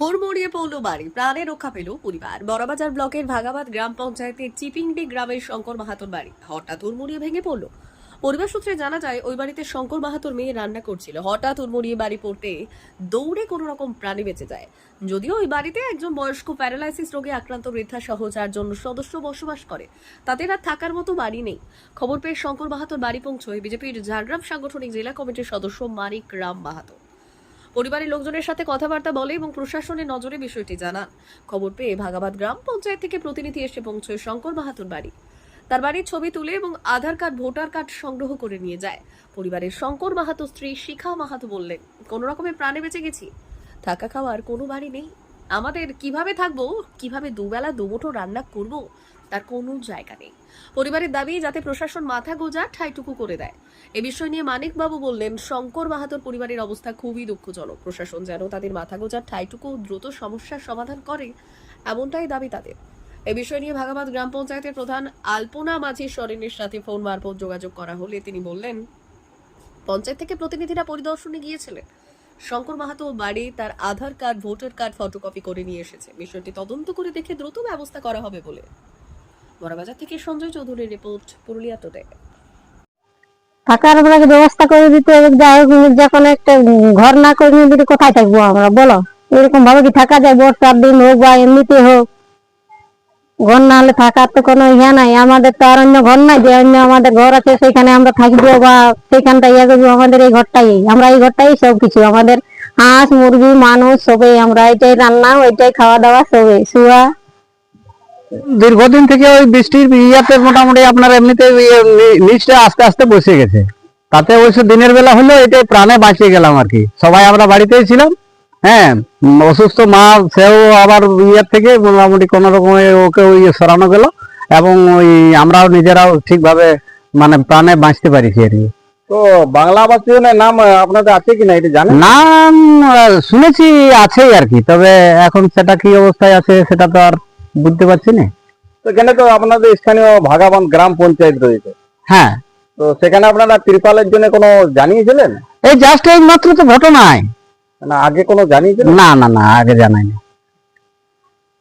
হুড়মুড়িয়ে পড়ল বাড়ি। প্রাণে রক্ষা পেল পরিবার। বড়বাজার ব্লকের ভাগাবাদ গ্রাম পঞ্চায়েতের চিপিংডি গ্রামের শঙ্কর মাহাতোর বাড়ি। হঠাৎ হুড়মুড়িয়ে ভেঙে পড়ল। পরিবার সূত্রে জানা যায়, ওই বাড়িতে শঙ্কর মাহাতোর মেয়ে রান্না করছিল। হঠাৎ হুড়মুড়িয়ে বাড়ি পড়তে দৌড়ে কোনো রকম প্রাণে বেঁচে যায়। যদিও ওই বাড়িতে একজন বয়স্ক প্যারালাইসিস রোগে আক্রান্ত বৃদ্ধা সহ চারজন সদস্য বসবাস করে। তাদের আর থাকার মতো বাড়ি নেই। খবর পেয়ে শঙ্কর মাহাতোর বাড়ি পৌঁছয় বিজেপির ঝাড়গ্রাম সাংগঠনিক জেলা কমিটির সদস্য মানিক রাম মাহাতো। পরিবারের লোকজনের সাথে কথাবার্তা বলে এবং প্রশাসনের নজরে বিষয়টি জানান। খবর পেয়ে ভাগাবাদ গ্রাম পঞ্চায়েত থেকে প্রতিনিধি এসে পৌঁছয় শঙ্কর মাহাতোর বাড়ি। তার বাড়ির ছবি তুলে এবং আধার কার্ড, ভোটার কার্ড সংগ্রহ করে নিয়ে যায়। পরিবারের শঙ্কর মাহাতো স্ত্রী শিখা মাহাতো বললেন, কোনো রকমের প্রাণে বেঁচে গেছি। থাকা খাওয়ার কোনো বাড়ি নেই। আমাদের কীভাবে থাকব, কীভাবে দুবেলা, দুমুঠো রান্না করব, তার কোনো জায়গা নেই। পরিবারের দাবি, যাতে প্রশাসন মাথা গোজা ঠাইটুকু করে দেয়। এ বিষয় নিয়ে মানিকবাবু বললেন, শঙ্কর মাহাতোর পরিবারের অবস্থা খুবই দুঃখজনক। প্রশাসন যেন তাদের মাথা গোজার ঠাইটুকু দ্রুত সমস্যার সমাধান করে, এমনটাই দাবি তাদের। এ বিষয় নিয়ে ভাগাবাদ গ্রাম পঞ্চায়েতের প্রধান আলপনা মাঝি সরেনের সাথে ফোন মারফত যোগাযোগ করা হলে তিনি বললেন, পঞ্চায়েত থেকে প্রতিনিধিরা পরিদর্শনে গিয়েছিলেন। শঙ্কর মাহাতো বাড়ি তার Aadhaar card, voter card, photocopy করে নিয়ে এসেছে। বিষয়টি তদন্ত করে দেখে দ্রুত ব্যবস্থা করা হবে বলে। বড়বাজার থেকে সঞ্জয় চৌধুরীর রিপোর্ট, পুরুলিয়া টুডে থাকার আপনাকে ব্যবস্থা করে দিতে যখন একটা ঘর না করে নিয়ে কোথায় থাকব আমরা, বলো। এরকম ভাবে কি থাকা যায়, বর্ষার দিন হোক বা এমনিতে হোক। ঘর না হলে থাকার তো কোনো ইয়ে নাই। আমাদের তো আর অন্য ঘর নাই যে অন্য আমাদের ঘর আছে সেখানে আমরা থাকব বা সেখানটা ইয়ে করব। আমাদের এই ঘরটাই আমরা এই ঘরটাই সব কিছু। আমাদের হাঁস, মুরগি, মানুষ সবই আমরা এটাই রান্না, ওইটাই খাওয়া দাওয়া সবই শুয়া দীর্ঘদিন থেকে ওই বৃষ্টির ইয়াতে মোটামুটি আপনার এমনিতে ইয়ে নিচটা আস্তে আস্তে বসে গেছে। তাতে অবশ্য দিনের বেলা হলো এটাই প্রাণে বাঁচিয়ে গেলাম আর কি। সবাই আমরা বাড়িতেই ছিলাম। হ্যাঁ অসুস্থ মা সেও আবার ইয়ের থেকে মোটামুটি কোনো রকমে ওকে ওই সরানো গেল এবং ওই আমরাও নিজেরাও ঠিকভাবে মানে প্রাণে বাঁচতে পারিছি আর কি। তো বাংলা আবাস যোজনার নাম আপনাদের আছে কিনা এটা জানেন? নাম শুনেছি আছেই আর কি তবে এখন সেটা কি অবস্থায় আছে সেটা তো আর বুঝতে পারছি না। তো এখানে তো আপনাদের স্থানীয় ভাগাবান গ্রাম পঞ্চায়েত রয়েছে। হ্যাঁ। তো সেখানে আপনারা ত্রিপালের জন্য কোনো জানিয়েছিলেন? এই জাস্ট এই মাত্র তো ঘটনায়। না আগে কোনো জানিয়েছিলেন না না না আগে জানাইনি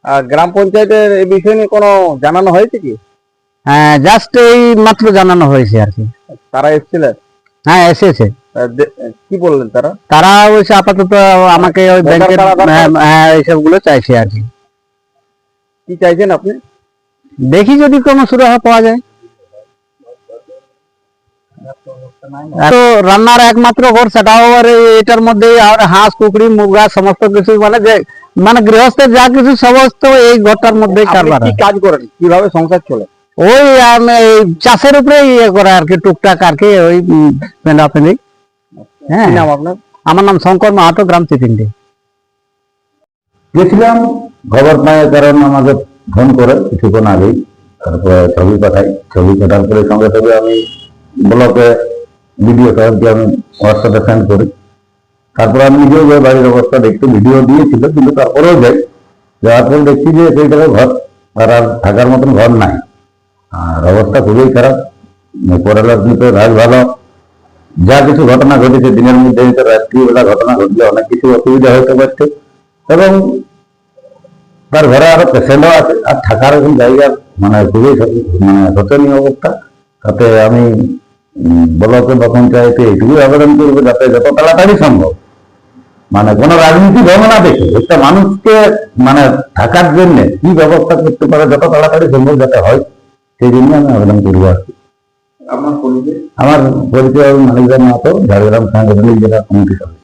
আর গ্রাম পঞ্চায়েতের এই বিষয় নিয়ে কোনো জানানো হয়েছে কি? হ্যাঁ জাস্ট এই মাত্র জানানো হয়েছে আর কি। তারা এসেছিলেন? হ্যাঁ এসেছে। কি বললেন তারা? তারা অবশ্য আপাতত আমাকে ওই ব্যাংকের হ্যাঁ, হ্যাঁ এইসবগুলো চাইছে আর কি। কি চাইছেন আপনি? দেখি যদি কোনো সুরাহা পাওয়া যায়। তো রান্নার একমাত্র ঘর সেটাও আবার এটার মধ্যে আর হাঁস কুকড়ি মুরগা সমস্ত কিছু মানে যে মানে গৃহস্থের যা কিছু সমস্ত এই ঘরটার কারবার কি কাজ করেন? কীভাবে সংসার চলে? ওই আমি চাষের উপরে ইয়ে করে আর কি টুকটাক আর কি ওই পেন্ডা পেন্ডি হ্যাঁ। আমার নাম শঙ্কর মাহাতো গ্রাম চিপিন্ডি গেছিলাম খবর পাই কারণ আমাকে ফোন করে কিছুক্ষণ আগেই। তারপরে ছবি পাঠাই ছবি পাঠার পরে সঙ্গে সঙ্গে আমি ব্লকে ভিডিও সাহেবকে আমি হোয়াটসঅ্যাপে সেন্ড করি। তারপরে আমি নিজেও যাই বাড়ির অবস্থা দেখতে ভিডিও দিয়েছিল, কিন্তু তারপরেও যাই। যাওয়ার পর দেখছি যে সেই জায়গায় ঘর, আর আর থাকার মতন ঘর নাই। আর অবস্থা খুবই খারাপ। কিন্তু রাজ ভালো। যা কিছু ঘটনা ঘটেছে, দিনের মধ্যে রাত্রিবেলা ঘটনা ঘটলে অনেক কিছু অসুবিধা হতে পারছে এবং তার ঘরে আরও পেশেন্টও আছে, আর থাকার জায়গা মানে খুবই মানে শোচনীয় অবস্থা। তাতে আমি ব্লকে বা পঞ্চায়েতে এটুকুই আবেদন করবে যাতে যত তাড়াতাড়ি সম্ভব। মানে কোনো রাজনীতি ধর্ম না দেখে একটা মানুষকে মানে থাকার জন্য কি ব্যবস্থা করতে পারে যত তাড়াতাড়ি সম্ভব যাতে হয় সেই জন্য আমি আবেদন করব আর কি। আমার পরিচয়? মালিকদের মাহাতো ঝাড়গ্রাম সাংগঠনিক জেলা কমিটি সদস্য।